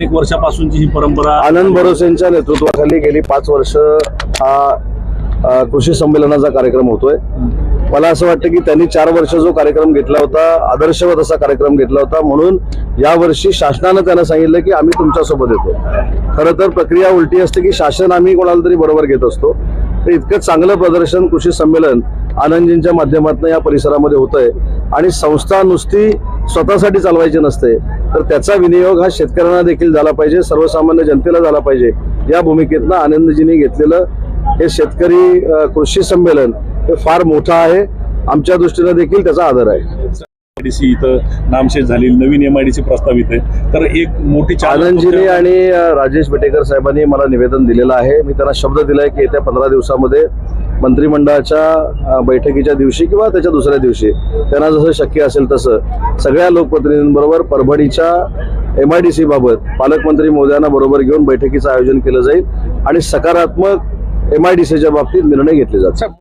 अनेक वर्षापासूनची ही परंपरा आनंद भरोसेंच्या नेतृत्वाखाली गेली पाच वर्ष हा कृषी संमेलनाचा कार्यक्रम होतोय. मला असं वाटतं की त्यांनी चार वर्ष जो कार्यक्रम घेतला होता आदर्शवत असा कार्यक्रम घेतला होता म्हणून यावर्षी शासनानं त्यांना सांगितलं की आम्ही तुमच्यासोबत येतो. खरं तर प्रक्रिया उलटी असते की शासन आम्ही कोणाला तरी बरोबर घेत असतो. तर इतकं चांगलं प्रदर्शन कृषी संमेलन आनंदजींच्या माध्यमातून या परिसरामध्ये होतंय. आणि संस्था नुसती स्वतःसाठी चालवायची नसते तर त्याचा विनियोग हा शेतकऱ्यांना देखील झाला पाहिजे सर्वसामान्य जनतेला झाला पाहिजे. या भूमिकेतनं आनंदजींनी घेतलेलं हे शेतकरी कृषी संमेलन हे फार मोठं आहे. आमच्या दृष्टीनं देखील त्याचा आदर आहे. एमआयडीसी इथं नामशेष झाली नवीन एमआयडीसी प्रस्तावित आहे. तर एक मोठी आनंदजींनी आणि राजेश बेटेकर साहेबांनी मला निवेदन दिलेलं आहे. मी त्यांना शब्द दिलाय की येत्या पंधरा दिवसामध्ये मंत्रिमंडळाच्या बैठकीच्या दिवशी किंवा त्याच्या दुसऱ्या दिवशी त्यांना जसं शक्य असेल तसं सगळ्या लोकप्रतिनिधींबरोबर परभणीच्या एम आय डी सी बाबत पालकमंत्री मोदयांना बरोबर घेऊन बैठकीचं आयोजन केलं जाईल आणि सकारात्मक एम आय डी सीच्या बाबतीत निर्णय घेतले जातात